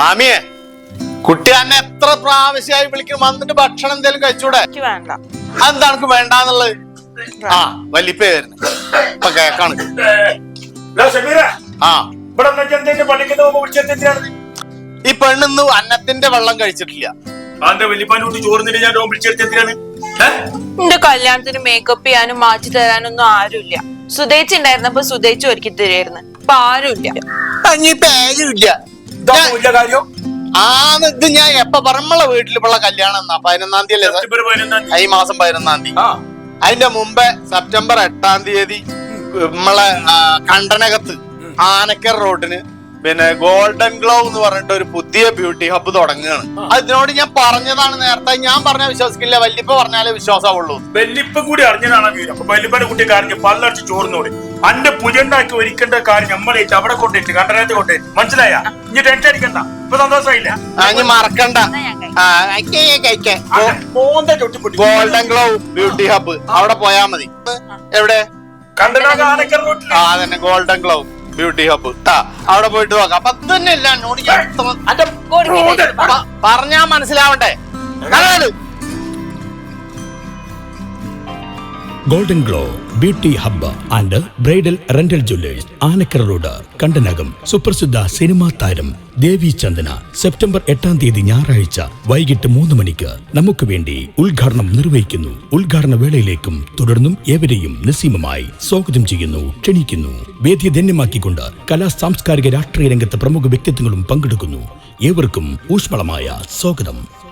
ആമിയെ കുട്ടി തന്നെ എത്ര പ്രാവശ്യമായി വിളിക്കും വന്നിട്ട് ഭക്ഷണം എന്തെങ്കിലും കഴിച്ചൂടെ? എനിക്ക് വേണ്ട. എനിക്ക് ആ വലിപ്പേ വരുന്നു. ഇപ്പൊ കേക്കാണ്. ആ. ഈ പെണ്ണിന്ന് അന്നത്തിന്റെ വെള്ളം കഴിച്ചിട്ടില്ല. എന്റെ കല്യാണത്തിന് മേക്കപ്പ് ചെയ്യാനും മാറ്റി തരാനൊന്നും ആരുമില്ല. സുതേച്ചി ഉണ്ടായിരുന്നപ്പോ സുതേച്ചി ഒരുക്കി തരുമായിരുന്നു ഇപ്പൊ ആരുമില്ല. ഇതാ വലിയ കാര്യം? ആന്ന് ഇത് ഞാൻ എപ്പ പറമ്പള വീട്ടിലുള്ള കല്യാണം എന്നാ പതിനൊന്നാം തീയതി. അല്ലേ ഈ മാസം പതിനൊന്നാം തീയതി. ആ. അതിന്റെ മുമ്പേ സെപ്റ്റംബർ എട്ടാം തീയതി നമ്മളെ കണ്ടനകത്ത് ആനക്കർ റോഡിന് പിന്നെ ഗോൾഡൻ ഗ്ലോ എന്ന് പറഞ്ഞിട്ട് ഒരു പുതിയ ബ്യൂട്ടി ഹബ്ബ് തുടങ്ങുകയാണ്. അതിനോട് ഞാൻ പറഞ്ഞതാണ് നേരത്തെ. ഞാൻ പറഞ്ഞാൽ വിശ്വസിക്കില്ല. വല്യപ്പ പറഞ്ഞാലേ വിശ്വാസമുള്ളൂ. വല്യപ്പ കൂടി അറിഞ്ഞതാണ് അപ്പൊ വെല്ലിപ്പന്റെ കുട്ടി കാര്യം പല്ലടിച്ച് ചോർന്നോടി അന്റെ പുജണ്ടാക്കി ഒരിക്കേണ്ട കാര്യം നമ്മളേറ്റ് അവിടെ കൊണ്ടിട്ട് കണ്ടനത്ത് കൊണ്ടിട്ട് മനസ്സിലായ? ഇനി ടെൻഷൻ അടിക്കണ്ട. ഇപ്പൊ സന്തോഷമായില്ല മറക്കണ്ട. ഗോൾഡൻ ഗ്ലോ ബ്യൂട്ടി ഹബ്ബ് അവിടെ പോയാ മതി. എവിടെ? ആനക്കർ റോട്ടിൽ ആ തന്നെ ഗോൾഡൻ ഗ്ലോ ബ്യൂട്ടി ഹബ് അവിടെ പോയിട്ട് നോക്കാം. അപ്പൊ തന്നെ എല്ലാം പറഞ്ഞാ മനസ്സിലാവണ്ടേ? Golden glow beauty hub and bridal rental jewellers Anakkara road Kandanakam സുപ്രസിദ്ധ cinema താരം ദേവി ചന്ദന സെപ്റ്റംബർ എട്ടാം തീയതി ഞായറാഴ്ച വൈകിട്ട് മൂന്ന് മണിക്ക് നമുക്ക് വേണ്ടി ഉദ്ഘാടനം നിർവഹിക്കുന്നു. ഉദ്ഘാടന വേളയിലേക്കും തുടർന്നും ഏവരെയും നിസ്സീമമായി സ്വാഗതം ചെയ്യുന്നു ക്ഷണിക്കുന്നു. വേദി ധന്യമാക്കിക്കൊണ്ട് കലാ സാംസ്കാരിക രാഷ്ട്രീയ രംഗത്തെ പ്രമുഖ വ്യക്തിത്വങ്ങളും പങ്കെടുക്കുന്നു. ഏവർക്കും ഊഷ്മളമായ സ്വാഗതം.